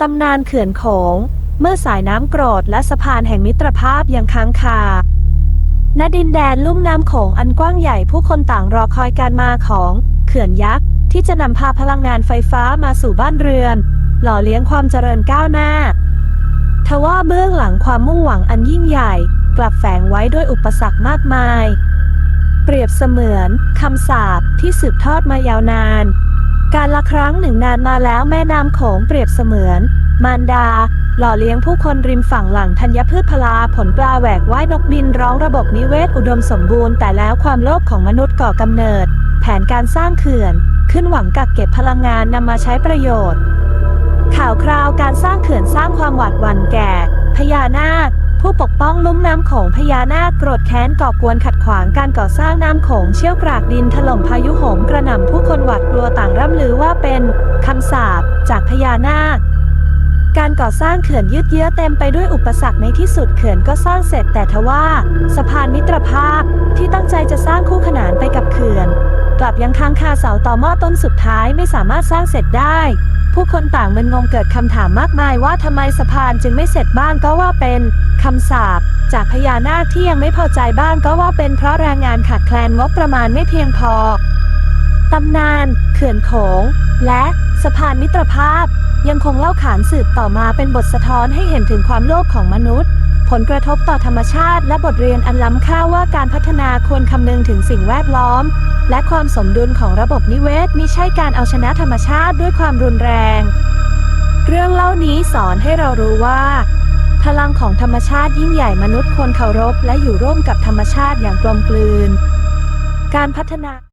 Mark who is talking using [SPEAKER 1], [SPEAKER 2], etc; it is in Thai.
[SPEAKER 1] ตำนานเขื่อนโขงเมื่อสายน้ำโกรธและสะพานแห่งมิตรภาพยังค้างคา ณ ดินแดนลุ่มน้ำโขงอันกว้างใหญ่ผู้คนต่างรอคอยการมาของเขื่อนยักษ์ ที่จะนำพาพลังงานไฟฟ้ามาสู่บ้านเรือน หล่อเลี้ยงความเจริญก้าวหน้า ทว่าเบื้องหลังความมุ่งหวังอันยิ่งใหญ่ กลับแฝงไว้ด้วยอุปสรรคมากมาย เปรียบเสมือนคำสาปที่สืบทอดมายาวนาน การละครั้งหนึ่งนานมาแล้วแม่น้ำโขงเปรียบเสมือน มารดา หล่อเลี้ยงผู้คนริมฝั่งหลังธัญพืชพลาผลปลาแหวกว่ายนกบินร้องระบบนิเวศอุดมสมบูรณ์แต่แล้วความโลภของมนุษย์ก่อกำเนิด แผนการสร้างเขื่อน ขึ้นหวังกักเก็บพลังงานนำมาใช้ประโยชน์ ข่าวคราวการสร้างเขื่อนสร้างความหวาดหวั่นแก่พญานาค ผู้ปกป้องลุ่มน้ำโขงพญานาคโกรธแค้นก่อกวนขัดขวางการก่อสร้างน้ำโขงเชี่ยวกรากดินถล่มพายุโหมกระหน่ำผู้คนหวาดกลัวต่างร่ำลือว่าเป็นคำสาปจากพญานาคการก่อสร้างเขื่อนยืดเยื้อเต็มไปด้วยอุปสรรคในที่สุดเขื่อนก็สร้างเสร็จแต่ทว่า สะพานมิตรภาพที่ตั้งใจจะสร้างคู่ขนานไปกับเขื่อน กลับยังค้างคาเสาต่อหม้อต้นสุดท้ายไม่สามารถสร้างเสร็จได้ ผู้คนต่างมึนงงเกิดคำถามมากมายว่าทำไมสะพานจึงไม่เสร็จบ้างก็ว่าเป็นคำสาปจากพญานาคที่ยังไม่พอใจบ้างก็ว่าเป็นเพราะแรงงานขาดแคลนงบประมาณไม่เพียงพอตำนาน เขื่อนโขง และสะพานมิตรภาพ ยังคงเล่าขานสืบต่อมาเป็นบทสะท้อนให้เห็นถึงความโลภของมนุษย์ ผลกระทบต่อธรรมชาติและบทเรียนอันล้ำค่าว่าการพัฒนาควรคำนึงถึงสิ่งแวดล้อม และความสมดุลของระบบนิเวศมิใช่การเอาชนะธรรมชาติด้วยความรุนแรง เรื่องเล่านี้สอนให้เรารู้ว่า พลังของธรรมชาติยิ่งใหญ่มนุษย์ควรเคารพและอยู่ร่วมกับธรรมชาติอย่างกลมกลืน การพัฒนา